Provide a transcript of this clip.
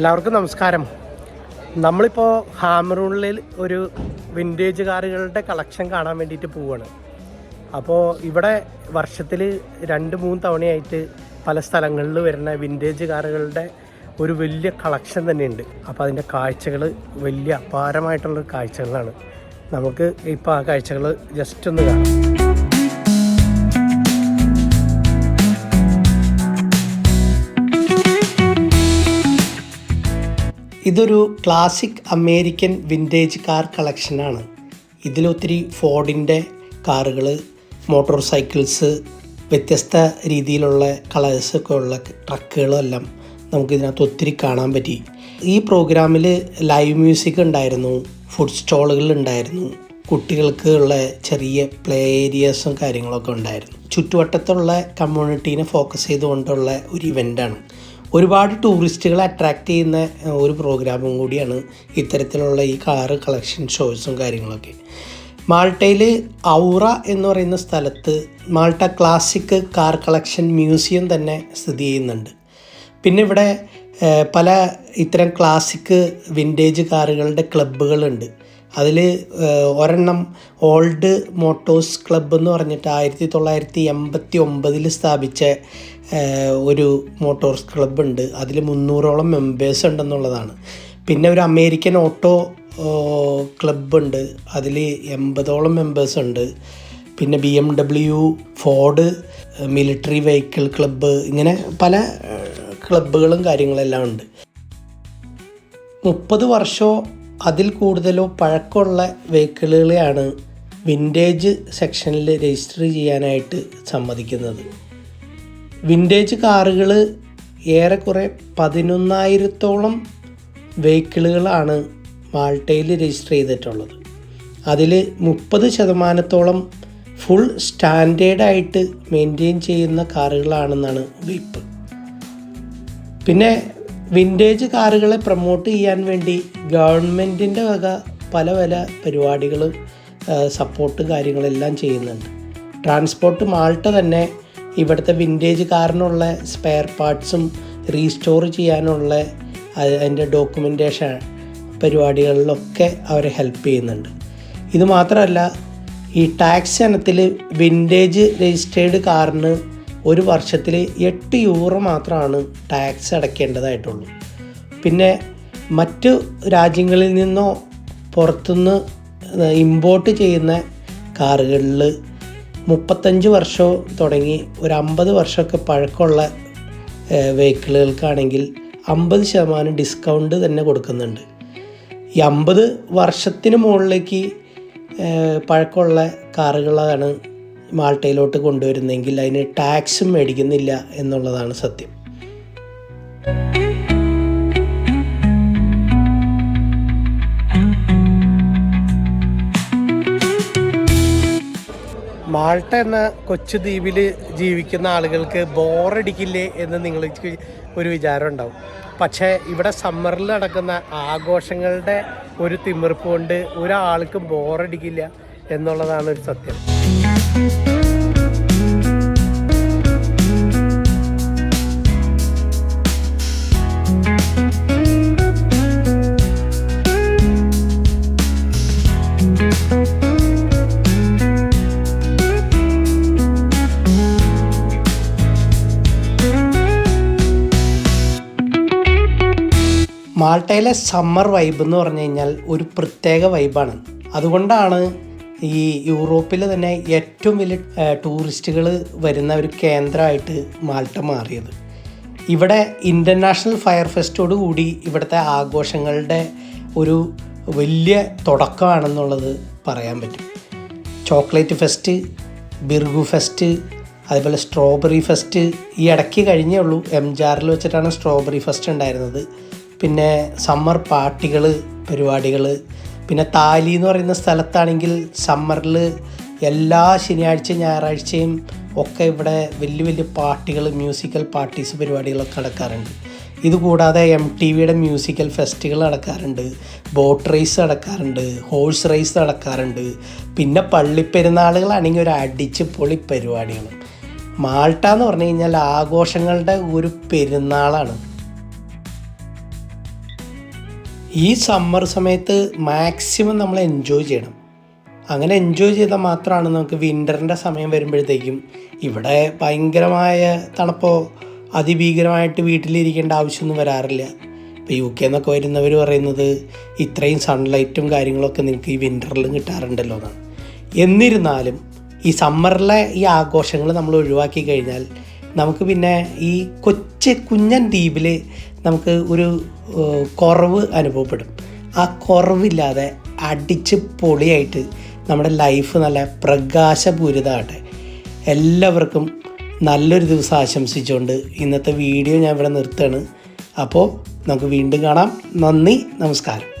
എല്ലാവർക്കും നമസ്കാരം. നമ്മളിപ്പോൾ ഹാമറൂണിൽ ഒരു വിന്റേജ് കാറുകളുടെ കളക്ഷൻ കാണാൻ വേണ്ടിയിട്ട് പോവുകയാണ് അപ്പോൾ ഇവിടെ വർഷത്തിൽ രണ്ട് മൂന്ന് തവണയായിട്ട് പല സ്ഥലങ്ങളിൽ വരുന്ന വിന്റേജ് കാറുകളുടെ ഒരു വലിയ കളക്ഷൻ തന്നെയുണ്ട്. അപ്പോൾ അതിന്റെ കാഴ്ചകൾ വലിയ അപാരമായിട്ടുള്ള കാഴ്ചകളാണ്. നമുക്ക് ഇപ്പോൾ ആ കാഴ്ചകൾ ജസ്റ്റ് ഒന്ന് കാണാം. ഇതൊരു ക്ലാസിക് അമേരിക്കൻ വിന്റേജ് കാർ കളക്ഷനാണ് ഇതിലൊത്തിരി ഫോർഡിന്റെ കാറുകൾ മോട്ടോർ സൈക്കിൾസ് വ്യത്യസ്ത രീതിയിലുള്ള കളേഴ്സൊക്കെ ഉള്ള ട്രക്കുകളെല്ലാം നമുക്ക് ഇതിനകത്ത് ഒത്തിരി കാണാൻ പറ്റി. ഈ പ്രോഗ്രാമിൽ ലൈവ് മ്യൂസിക് ഉണ്ടായിരുന്നു ഫുഡ് സ്റ്റോളുകൾ ഉണ്ടായിരുന്നു കുട്ടികൾക്ക് ഉള്ള ചെറിയ പ്ലേ ഏരിയസും കാര്യങ്ങളൊക്കെ ഉണ്ടായിരുന്നു. ചുറ്റുവട്ടത്തുള്ള കമ്മ്യൂണിറ്റീനെ ഫോക്കസ് ചെയ്തുകൊണ്ടുള്ള ഒരു ഇവന്റാണ് ഒരുപാട് ടൂറിസ്റ്റുകളെ അട്രാക്റ്റ് ചെയ്യുന്ന ഒരു പ്രോഗ്രാമും കൂടിയാണ് ഇത്തരത്തിലുള്ള ഈ കാറ് കളക്ഷൻ ഷോസും കാര്യങ്ങളൊക്കെ. മാൾട്ടയിൽ ഔറ എന്ന് പറയുന്ന സ്ഥലത്ത് Malta classic car collection museum തന്നെ സ്ഥിതി ചെയ്യുന്നുണ്ട്. പിന്നെ ഇവിടെ പല ഇത്തരം ക്ലാസിക് വിന്റേജ് കാറുകളുടെ ക്ലബ്ബുകളുണ്ട് അതിൽ ഒരെണ്ണം ഓൾഡ് മോട്ടോഴ്സ് ക്ലബ്ബ് എന്ന് പറഞ്ഞിട്ട് ആയിരത്തി തൊള്ളായിരത്തി എൺപത്തി ഒമ്പതിൽ സ്ഥാപിച്ച ഒരു മോട്ടോഴ്സ് ക്ലബ്ബ് ഉണ്ട് അതിൽ മുന്നൂറോളം മെമ്പേഴ്സ് ഉണ്ടെന്നുള്ളതാണ്. പിന്നെ ഒരു അമേരിക്കൻ ഓട്ടോ ക്ലബ്ബ് ഉണ്ട് അതിൽ എൺപതോളം മെമ്പേഴ്സ് ഉണ്ട്. പിന്നെ B M W Ford military vehicle club ഇങ്ങനെ പല ക്ലബ്ബുകളും കാര്യങ്ങളെല്ലാം ഉണ്ട്. മുപ്പത് വർഷമോ അതിൽ കൂടുതലോ പഴക്കമുള്ള വെഹിക്കിളുകളെയാണ് വിന്റേജ് സെക്ഷനിൽ രജിസ്റ്റർ ചെയ്യാനായിട്ട് സമ്മതിക്കുന്നത്. വിന്റേജ് കാറുകൾ ഏറെക്കുറെ പതിനൊന്നായിരത്തോളം വെഹിക്കിളുകളാണ് മാൾട്ടയിൽ രജിസ്റ്റർ ചെയ്തിട്ടുള്ളത്. അതിൽ മുപ്പത് ശതമാനത്തോളം ഫുൾ സ്റ്റാൻഡേർഡായിട്ട് മെയിന്റെയിൻ ചെയ്യുന്ന കാറുകളാണെന്നാണ് വിപ്പ് പിന്നെ വിന്റേജ് കാറുകളെ പ്രൊമോട്ട് ചെയ്യാൻ വേണ്ടി ഗവൺമെന്റിന്റെ വക പല പല പരിപാടികളും സപ്പോർട്ട് കാര്യങ്ങളെല്ലാം ചെയ്യുന്നുണ്ട്. ട്രാൻസ്പോർട്ട് മാൾട്ട തന്നെ ഇവിടുത്തെ വിന്റേജ് കാറിനുള്ള സ്പെയർ പാർട്സും റീസ്റ്റോർ ചെയ്യാനുള്ള അത് അതിന്റെ ഡോക്യുമെന്റേഷൻ പരിപാടികളിലൊക്കെ അവരെ ഹെൽപ്പ് ചെയ്യുന്നുണ്ട്. ഇത് മാത്രമല്ല ഈ ടാക്സ് ഇനത്തിൽ വിന്റേജ് രജിസ്റ്റേർഡ് കാറിന് ഒരു വർഷത്തിൽ എട്ട് യൂറോ മാത്രമാണ് ടാക്സ് അടയ്ക്കേണ്ടതായിട്ടുള്ളൂ. പിന്നെ മറ്റ് രാജ്യങ്ങളിൽ നിന്നോ പുറത്തുനിന്ന് ഇമ്പോർട്ട് ചെയ്യുന്ന കാറുകളിൽ മുപ്പത്തഞ്ച് വർഷവും തുടങ്ങി ഒരു അമ്പത് വർഷമൊക്കെ പഴക്കമുള്ള വെഹിക്കിളുകൾക്കാണെങ്കിൽ അമ്പത് ശതമാനം ഡിസ്കൗണ്ട് തന്നെ കൊടുക്കുന്നുണ്ട്. ഈ അമ്പത് വർഷത്തിന് മുകളിലേക്ക് പഴക്കമുള്ള കാറുകളാണ് മാൾട്ടയിലോട്ട് കൊണ്ടുവരുന്നെങ്കിൽ അതിന് ടാക്സും മേടിക്കുന്നില്ല എന്നുള്ളതാണ് സത്യം. മാൾട്ട എന്ന കൊച്ചു ദ്വീപിൽ ജീവിക്കുന്ന ആളുകൾക്ക് ബോറടിക്കില്ലേ എന്ന് നിങ്ങൾക്ക് ഒരു വിചാരം ഉണ്ടാവും. പക്ഷേ ഇവിടെ സമ്മറിൽ നടക്കുന്ന ആഘോഷങ്ങളുടെ ഒരു തിമിർപ്പ് കൊണ്ട് ഒരാൾക്കും ബോറടിക്കില്ല എന്നുള്ളതാണ് ഒരു സത്യം. മാൾട്ടയിലെ സമ്മർ വൈബ് എന്ന് പറഞ്ഞു കഴിഞ്ഞാൽ ഒരു പ്രത്യേക വൈബാണ്. അതുകൊണ്ടാണ് ഈ യൂറോപ്പിൽ തന്നെ ഏറ്റവും വലിയ ടൂറിസ്റ്റുകൾ വരുന്ന ഒരു കേന്ദ്രമായിട്ട് മാൾട്ട മാറിയത്. ഇവിടെ ഇന്റർനാഷണൽ ഫയർ ഫെസ്റ്റോട് കൂടി ഇവിടുത്തെ ആഘോഷങ്ങളുടെ ഒരു വലിയ തുടക്കമാണെന്നുള്ളത് പറയാൻ പറ്റും. ചോക്ലേറ്റ് ഫെസ്റ്റ് ബിർഗു ഫെസ്റ്റ് അതുപോലെ സ്ട്രോബെറി ഫെസ്റ്റ് ഈ ഇടയ്ക്ക് കഴിഞ്ഞേ ഉള്ളൂ. എം ജാറിൽ വെച്ചിട്ടാണ് സ്ട്രോബെറി ഫെസ്റ്റ് ഉണ്ടായിരുന്നത്. പിന്നെ സമ്മർ പാർട്ടികൾ പരിപാടികൾ പിന്നെ താലി എന്ന് പറയുന്ന സ്ഥലത്താണെങ്കിൽ സമ്മറിൽ എല്ലാ ശനിയാഴ്ച ഞായറാഴ്ചയും ഒക്കെ ഇവിടെ വലിയ വലിയ പാർട്ടികൾ മ്യൂസിക്കൽ പാർട്ടീസ് പരിപാടികളൊക്കെ നടക്കാറുണ്ട്. ഇതുകൂടാതെ എം ടി വിയുടെ മ്യൂസിക്കൽ ഫെസ്റ്റുകൾ നടക്കാറുണ്ട്. ബോട്ട് റേസ് നടക്കാറുണ്ട്. ഹോഴ്സ് റേസ് നടക്കാറുണ്ട്. പിന്നെ പള്ളിപ്പെരുന്നാളുകളാണെങ്കിൽ ഒരു അടിച്ച് പൊളി പരിപാടികൾ മാൾട്ട എന്ന് പറഞ്ഞു കഴിഞ്ഞാൽ ആഘോഷങ്ങളുടെ ഒരു പെരുന്നാളാണ്. ഈ സമ്മർ സമയത്ത് മാക്സിമം നമ്മൾ എൻജോയ് ചെയ്യണം. അങ്ങനെ എൻജോയ് ചെയ്താൽ മാത്രമാണ് നമുക്ക് വിന്ററിന്റെ സമയം വരുമ്പോഴത്തേക്കും ഇവിടെ ഭയങ്കരമായ തണുപ്പോ അതിഭീകരമായിട്ട് വീട്ടിലിരിക്കേണ്ട ആവശ്യമൊന്നും വരാറില്ല. ഇപ്പോൾ യു കെ എന്നൊക്കെ വരുന്നവർ പറയുന്നത് ഇത്രയും സൺലൈറ്റും കാര്യങ്ങളൊക്കെ നിങ്ങൾക്ക് ഈ വിന്ററിലും കിട്ടാറുണ്ടല്ലോ എന്നാണ്. എന്നിരുന്നാലും ഈ സമ്മറിലെ ഈ ആഘോഷങ്ങൾ നമ്മൾ ഒഴിവാക്കി കഴിഞ്ഞാൽ നമുക്ക് പിന്നെ ഈ കൊച്ചു കുഞ്ഞൻ ദ്വീപിൽ നമുക്ക് ഒരു കുറവ് അനുഭവപ്പെടും. ആ കുറവില്ലാതെ അടിച്ച് പൊളിയായിട്ട് നമ്മുടെ ലൈഫ് നല്ല പ്രകാശപൂരിതമാകട്ടെ. എല്ലാവർക്കും നല്ലൊരു ദിവസം ആശംസിച്ചുകൊണ്ട് ഇന്നത്തെ വീഡിയോ ഞാൻ ഇവിടെ നിർത്തുകയാണ്. അപ്പോൾ നമുക്ക് വീണ്ടും കാണാം. നന്ദി നമസ്കാരം.